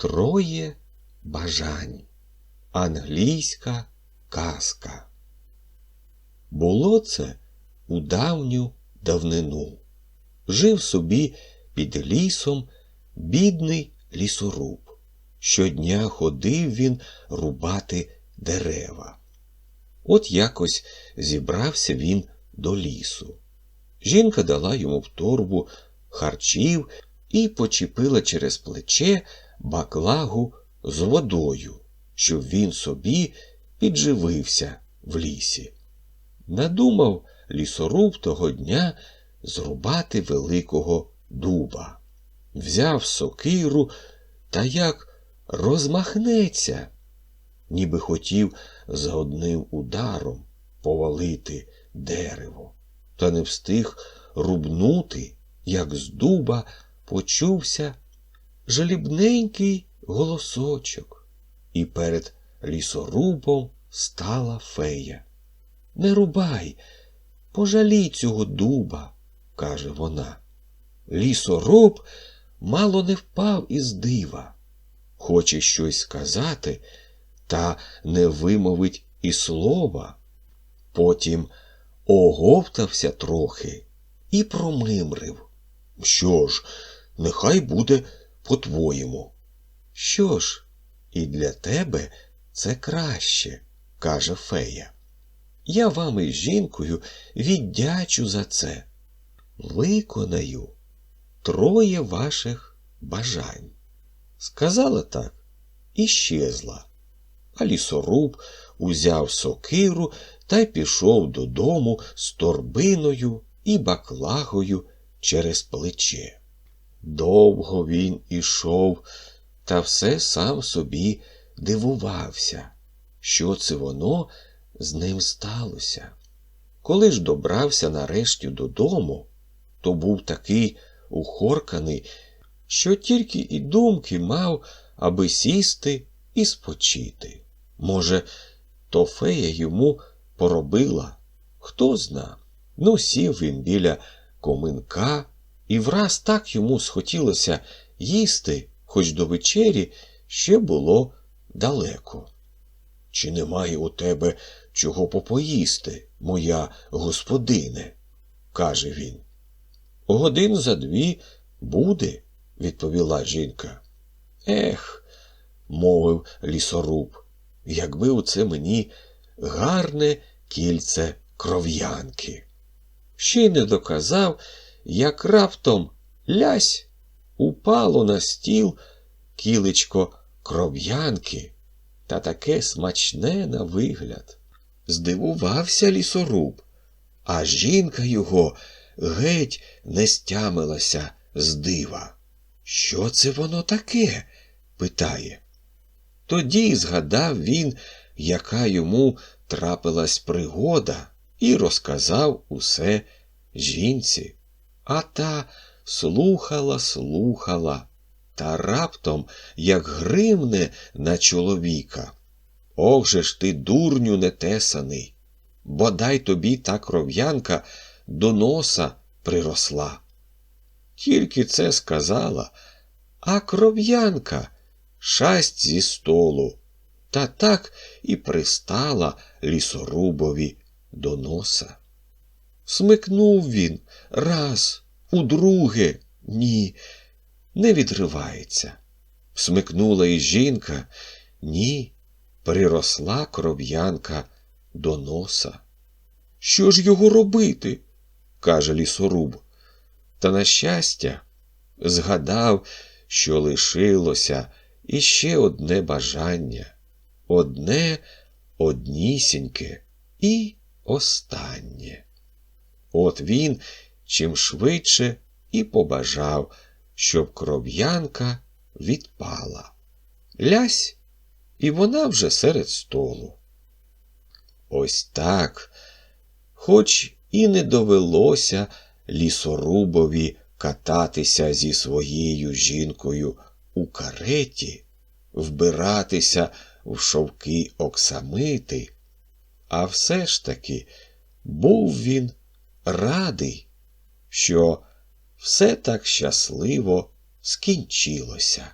Троє бажань. Англійська казка. Було це у давню давнину. Жив собі під лісом бідний лісоруб. Щодня ходив він рубати дерева. От якось зібрався він до лісу. Жінка дала йому в торбу харчів і почепила через плече баклагу з водою, щоб він собі підживився в лісі. Надумав лісоруб того дня зрубати великого дуба. Взяв сокиру та як розмахнеться, ніби хотів за одним ударом повалити дерево, та не встиг рубнути, як з дуба почувся жалібненький голосочок, і перед лісорубом стала фея. Не рубай, пожалій цього дуба, каже вона. Лісоруб мало не впав із дива. Хоче щось сказати, та не вимовить і слова. Потім оговтався трохи і промимрив. Що ж, нехай буде по-твоєму. Що ж, і для тебе це краще, каже фея. Я вам із жінкою віддячу за це. Виконаю троє ваших бажань. Сказала так і щезла. А лісоруб узяв сокиру та й пішов додому з торбиною і баклагою через плече. Довго він ішов, та все сам собі дивувався, що це воно з ним сталося. Коли ж добрався нарешті додому, то був такий ухорканий, що тільки і думки мав, аби сісти і спочити. Може, то фея йому поробила, хто зна. Ну, сів він біля коминка, і враз так йому схотілося їсти, хоч до вечері ще було далеко. Чи немає у тебе чого попоїсти, моя господине? каже він. Годин за дві буде, відповіла жінка. Ех, мовив лісоруб, якби у це мені гарне кільце кров'янки. Ще й не доказав, як раптом лясь упало на стіл кілечко кров'янки та таке смачне на вигляд. Здивувався лісоруб, а жінка його геть не стямилася з дива. Що це воно таке? питає. Тоді згадав він, яка йому трапилась пригода, і розказав усе жінці. А та слухала, слухала, та раптом, як гримне на чоловіка. Ох же ж ти, дурню нетесаний, бодай тобі та кров'янка до носа приросла. Тільки це сказала, а кров'янка шасть зі столу, та так і пристала лісорубові до носа. Смикнув він раз, удруге, ні, не відривається. Смикнула і жінка, ні, приросла кров'янка до носа. Що ж його робити? каже лісоруб. Та, на щастя, згадав, що лишилося іще одне бажання, одне однісіньке і останнє. От він чим швидше і побажав, щоб кров'янка відпала. Лясь, і вона вже серед столу. Ось так, хоч і не довелося лісорубові кататися зі своєю жінкою у кареті, вбиратися в шовки оксамити, а все ж таки був він радий, що все так щасливо скінчилося.